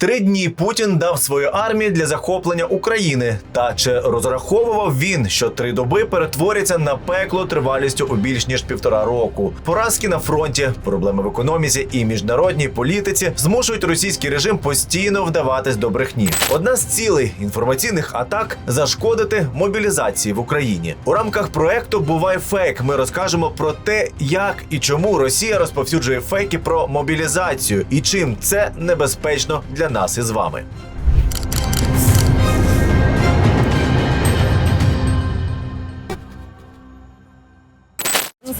Три дні Путін дав свої армії для захоплення України. Та чи розраховував він, що три доби перетворяться на пекло тривалістю у більш ніж півтора року? Поразки на фронті, проблеми в економіці і міжнародній політиці змушують російський режим постійно вдаватись до брехні. Одна з цілей інформаційних атак зашкодити мобілізації в Україні. У рамках проекту Бувай фейк. Ми розкажемо про те, як і чому Росія розповсюджує фейки про мобілізацію і чим це небезпечно для нас із вами.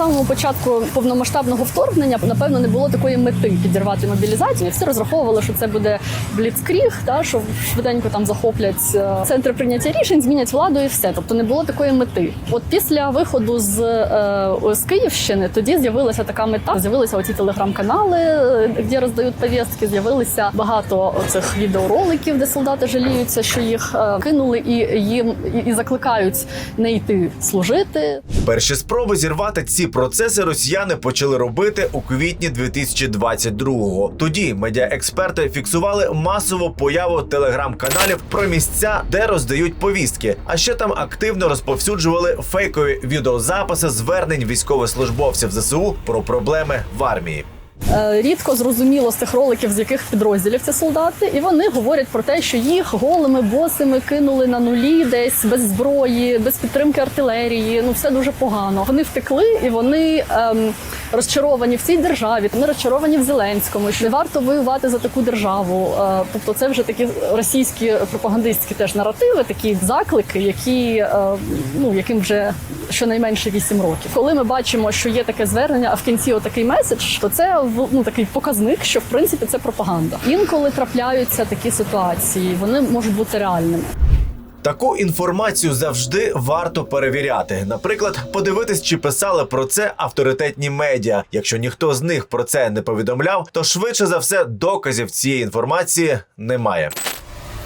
Самому початку повномасштабного вторгнення напевно не було такої мети підірвати мобілізацію. Всі розраховували, що це буде бліцкріг, та що швиденько там захоплять е, центри прийняття рішень, змінять владу і все. Тобто не було такої мети. От після виходу з, е, з Київщини тоді з'явилася така мета. З'явилися оці телеграм-канали, е, де роздають повістки. З'явилися багато цих відеороликів, де солдати жаліються, що їх е, кинули і їм і, і закликають не йти служити. Перші спроби зірвати ці процеси росіяни почали робити у квітні 2022-го. Тоді медіаексперти фіксували масову появу телеграм-каналів про місця, де роздають повістки. А ще там активно розповсюджували фейкові відеозаписи звернень військовослужбовців ЗСУ про проблеми в армії. Е, Рідко зрозуміло з цих роликів, з яких підрозділів ці солдати, і вони говорять про те, що їх голими босими кинули на нулі, десь без зброї, без підтримки артилерії. Ну все дуже погано. Вони втекли і вони ем, розчаровані в цій державі. Вони розчаровані в Зеленському. Що не варто воювати за таку державу. Е, тобто, це вже такі російські пропагандистські теж наративи, такі заклики, які е, ну яким вже щонайменше 8 років. Коли ми бачимо, що є таке звернення, а в кінці отакий меседж, то це ну такий показник, що в принципі це пропаганда. Інколи трапляються такі ситуації, вони можуть бути реальними. Таку інформацію завжди варто перевіряти. Наприклад, подивитись, чи писали про це авторитетні медіа. Якщо ніхто з них про це не повідомляв, то швидше за все доказів цієї інформації немає.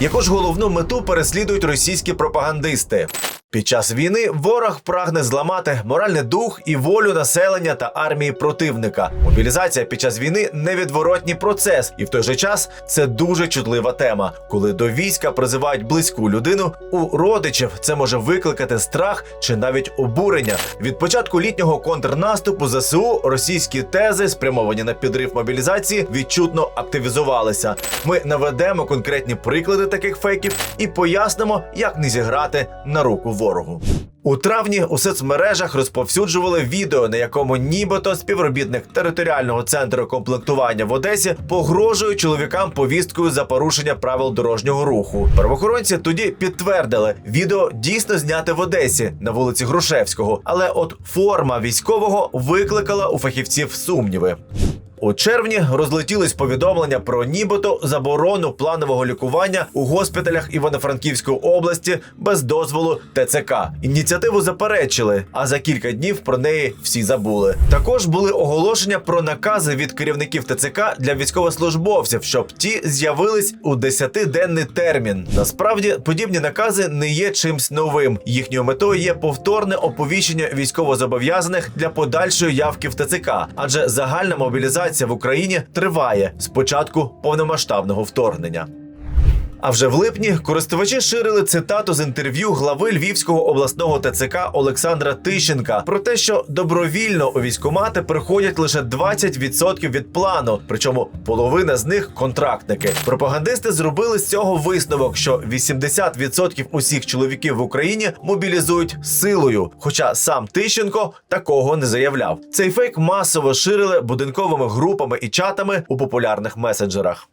Яку ж головну мету переслідують російські пропагандисти? Під час війни ворог прагне зламати моральний дух і волю населення та армії противника. Мобілізація під час війни невідворотній процес, і в той же час це дуже чутлива тема. Коли до війська призивають близьку людину, у родичів це може викликати страх чи навіть обурення. Від початку літнього контрнаступу ЗСУ російські тези, спрямовані на підрив мобілізації, відчутно активізувалися. Ми наведемо конкретні приклади таких фейків і пояснимо, як не зіграти на руку ворогу. У травні у соцмережах розповсюджували відео, на якому нібито співробітник територіального центру комплектування в Одесі погрожує чоловікам повісткою за порушення правил дорожнього руху. Правоохоронці тоді підтвердили, відео дійсно зняте в Одесі на вулиці Грушевського, але от форма військового викликала у фахівців сумніви. У червні розлетілись повідомлення про нібито заборону планового лікування у госпіталях Івано-Франківської області без дозволу ТЦК. Ініціативу заперечили, а за кілька днів про неї всі забули. Також були оголошення про накази від керівників ТЦК для військовослужбовців, щоб ті з'явились у 10-денний термін. Насправді подібні накази не є чимсь новим. Їхньою метою є повторне оповіщення військовозобов'язаних для подальшої явки в ТЦК, адже загальна мобілізація в Україні триває з початку повномасштабного вторгнення. А вже в липні користувачі ширили цитату з інтерв'ю глави Львівського обласного ТЦК Олександра Тищенка про те, що добровільно у військкомати приходять лише 20% від плану, причому половина з них контрактники. Пропагандисти зробили з цього висновок, що 80% усіх чоловіків в Україні мобілізують силою. Хоча сам Тищенко такого не заявляв. Цей фейк масово ширили будинковими групами і чатами у популярних месенджерах.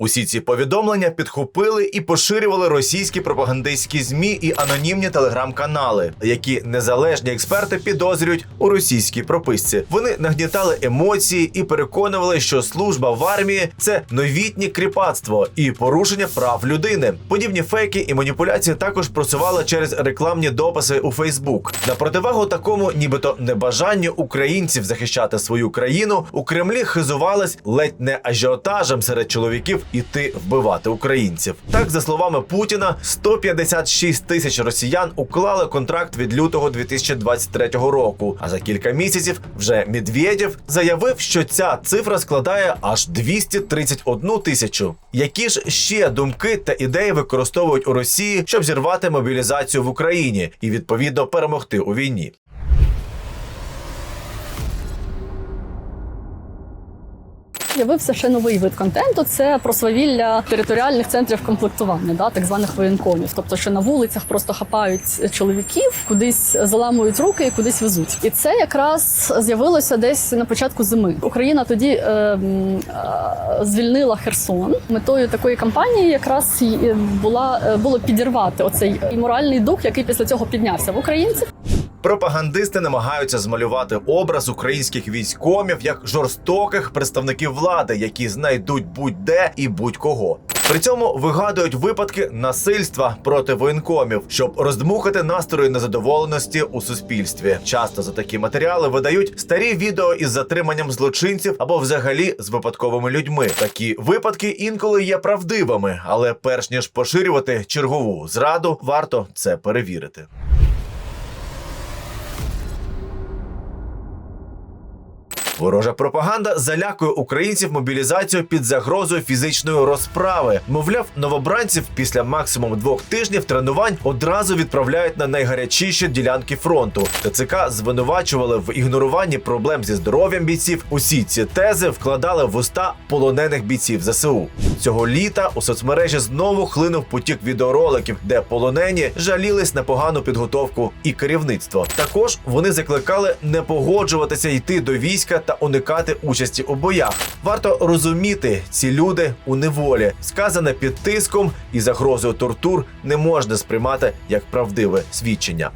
Усі ці повідомлення підхопили і поширювали російські пропагандистські змі і анонімні телеграм-канали, які незалежні експерти підозрюють у російській прописці. Вони нагнітали емоції і переконували, що служба в армії це новітнє кріпацтво і порушення прав людини. Подібні фейки і маніпуляції також просували через рекламні дописи у Фейсбук. На противагу такому, нібито небажанню українців захищати свою країну, у Кремлі хизувались ледь не ажіотажем серед чоловіків іти вбивати українців. Так, за словами Путіна, 156 тисяч росіян уклали контракт від лютого 2023 року. А за кілька місяців вже Медведєв заявив, що ця цифра складає аж 231 тисячу. Які ж ще думки та ідеї використовують у Росії, щоб зірвати мобілізацію в Україні і відповідно перемогти у війні? З'явився ще новий вид контенту. Це про свавілля територіальних центрів комплектування, да, так званих воєнкомів. Тобто, що на вулицях просто хапають чоловіків, кудись заламують руки і кудись везуть. І це якраз з'явилося десь на початку зими. Україна тоді е, е, звільнила Херсон. Метою такої кампанії якраз була е, було підірвати оцей моральний дух, який після цього піднявся в українців. Пропагандисти намагаються змалювати образ українських військомів як жорстоких представників влади, які знайдуть будь-де і будь-кого. При цьому вигадують випадки насильства проти воєнкомів, щоб роздмухати настрої незадоволеності у суспільстві. Часто за такі матеріали видають старі відео із затриманням злочинців або взагалі з випадковими людьми. Такі випадки інколи є правдивими, але перш ніж поширювати чергову зраду, варто це перевірити. Ворожа пропаганда залякує українців мобілізацією під загрозою фізичної розправи. Мовляв, новобранців після максимум двох тижнів тренувань одразу відправляють на найгарячіші ділянки фронту. ТЦК звинувачували в ігноруванні проблем зі здоров'ям бійців. Усі ці тези вкладали в уста полонених бійців ЗСУ. Цього літа у соцмережі знову хлинув потік відеороликів, де полонені жалілись на погану підготовку і керівництво. Також вони закликали не погоджуватися йти до війська та уникати участі у боях. Варто розуміти, ці люди у неволі, сказане під тиском і загрозою тортур, не можна сприймати як правдиве свідчення.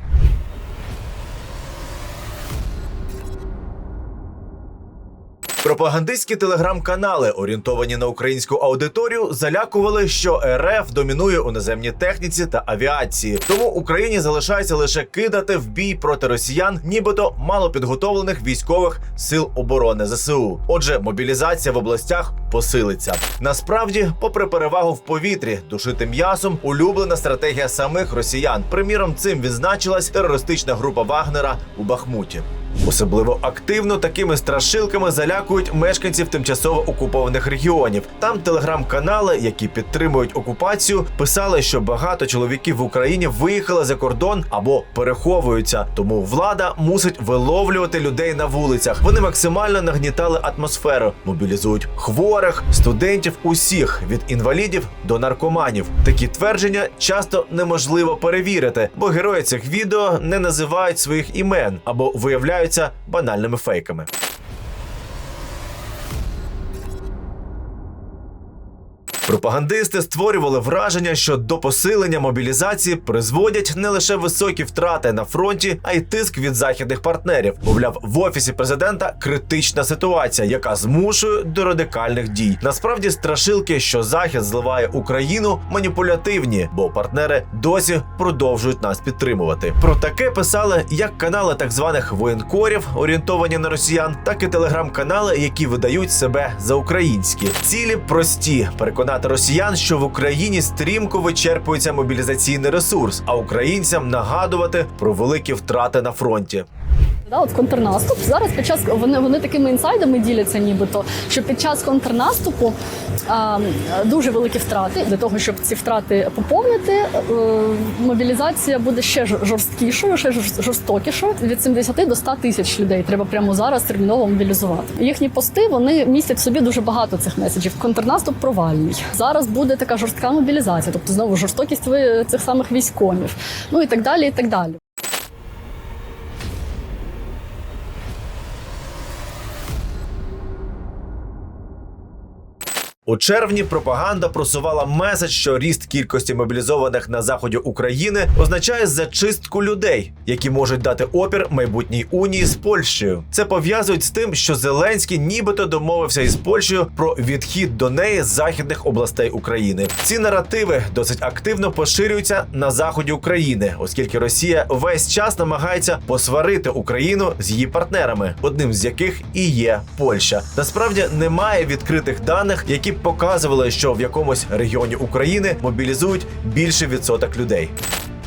Пропагандистські телеграм-канали, орієнтовані на українську аудиторію, залякували, що РФ домінує у наземній техніці та авіації. Тому Україні залишається лише кидати в бій проти росіян, нібито малопідготовлених військових сил оборони ЗСУ. Отже, мобілізація в областях посилиться. Насправді, попри перевагу в повітрі, душити м'ясом улюблена стратегія самих росіян. Приміром, цим відзначилась терористична група Вагнера у Бахмуті. Особливо активно такими страшилками залякують мешканців тимчасово окупованих регіонів. Там телеграм-канали, які підтримують окупацію, писали, що багато чоловіків в Україні виїхали за кордон або переховуються. Тому влада мусить виловлювати людей на вулицях. Вони максимально нагнітали атмосферу, мобілізують хворих, студентів, усіх від інвалідів до наркоманів. Такі твердження часто неможливо перевірити, бо герої цих відео не називають своїх імен або виявляються банальними фейками. Пропагандисти створювали враження, що до посилення мобілізації призводять не лише високі втрати на фронті, а й тиск від західних партнерів. Мовляв, в офісі президента критична ситуація, яка змушує до радикальних дій. Насправді, страшилки, що захід зливає Україну, маніпулятивні, бо партнери досі продовжують нас підтримувати. Про таке писали як канали так званих воєнкорів, орієнтовані на росіян, так і телеграм-канали, які видають себе за українські. Цілі прості переконати росіян, що в Україні стрімко вичерпується мобілізаційний ресурс, а українцям нагадувати про великі втрати на фронті. Да, от контрнаступ. Зараз під час вони, вони такими інсайдами діляться, нібито, що під час контрнаступу а, дуже великі втрати. Для того, щоб ці втрати поповнити, е, мобілізація буде ще жорсткішою, ще жор- жорстокішою. Від 70 до 100 тисяч людей треба прямо зараз терміново мобілізувати. Їхні пости вони містять в собі дуже багато цих меседжів. Контрнаступ провальний. Зараз буде така жорстка мобілізація, тобто знову жорстокість цих самих військомів. Ну і так далі, і так далі. У червні пропаганда просувала меседж, що ріст кількості мобілізованих на заході України означає зачистку людей, які можуть дати опір майбутній унії з Польщею. Це пов'язують з тим, що Зеленський нібито домовився із Польщею про відхід до неї з західних областей України. Ці наративи досить активно поширюються на заході України, оскільки Росія весь час намагається посварити Україну з її партнерами, одним з яких і є Польща. Насправді немає відкритих даних, які показували, що в якомусь регіоні України мобілізують більший відсоток людей.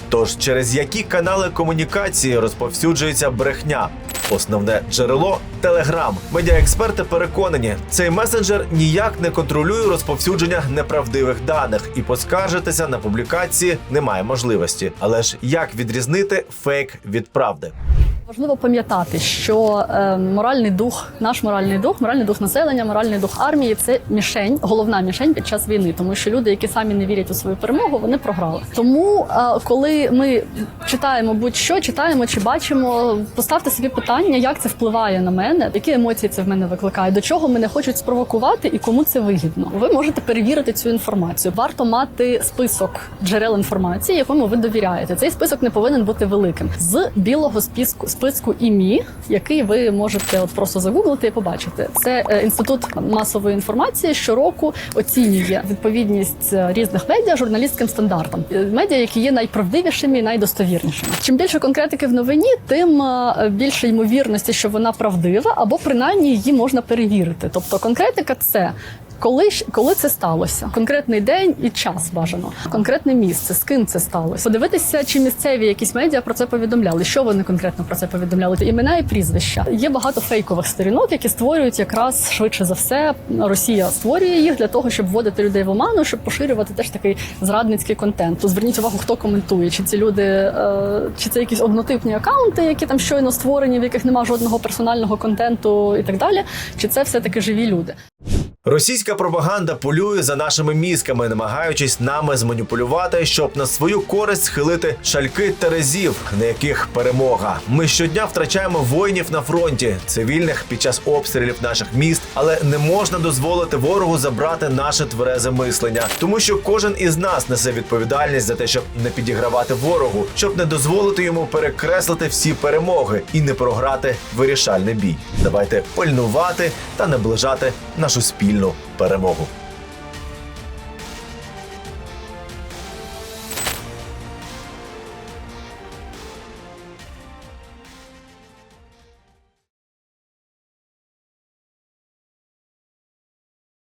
Тож через які канали комунікації розповсюджується брехня? Основне джерело Телеграм. Медіаексперти переконані, цей месенджер ніяк не контролює розповсюдження неправдивих даних, і поскаржитися на публікації немає можливості. Але ж як відрізнити фейк від правди? Важливо пам'ятати, що е, моральний дух, наш моральний дух, моральний дух населення, моральний дух армії це мішень, головна мішень під час війни, тому що люди, які самі не вірять у свою перемогу, вони програли. Тому, е, коли ми читаємо будь-що, читаємо чи бачимо, поставте собі питання, як це впливає на мене, які емоції це в мене викликає, до чого мене хочуть спровокувати і кому це вигідно. Ви можете перевірити цю інформацію. Варто мати список джерел інформації, якому ви довіряєте. Цей список не повинен бути великим з білого списку списку ІМІ, який ви можете от просто загуглити і побачити. Це е, інститут масової інформації щороку оцінює відповідність е, різних медіа журналістським стандартам. Е, Медіа, які є найправдивішими і найдостовірнішими. Чим більше конкретики в новині, тим більше ймовірності, що вона правдива, або принаймні її можна перевірити. Тобто конкретика це. Коли ж- коли це сталося? Конкретний день і час бажано, конкретне місце, з ким це сталося. Подивитися, чи місцеві якісь медіа про це повідомляли. Що вони конкретно про це повідомляли? Імена і прізвища. Є багато фейкових сторінок, які створюють якраз швидше за все. Росія створює їх для того, щоб вводити людей в оману, щоб поширювати теж такий зрадницький контент. То зверніть увагу, хто коментує, чи ці люди, е, чи це якісь однотипні акаунти, які там щойно створені, в яких немає жодного персонального контенту і так далі. Чи це все таки живі люди? Російська пропаганда полює за нашими мізками, намагаючись нами зманіпулювати, щоб на свою користь схилити шальки терезів, на яких перемога. Ми щодня втрачаємо воїнів на фронті, цивільних під час обстрілів наших міст, але не можна дозволити ворогу забрати наше тверезе мислення, тому що кожен із нас несе відповідальність за те, щоб не підігравати ворогу, щоб не дозволити йому перекреслити всі перемоги і не програти вирішальний бій. Давайте пильнувати та наближати нашу спільну перемогу.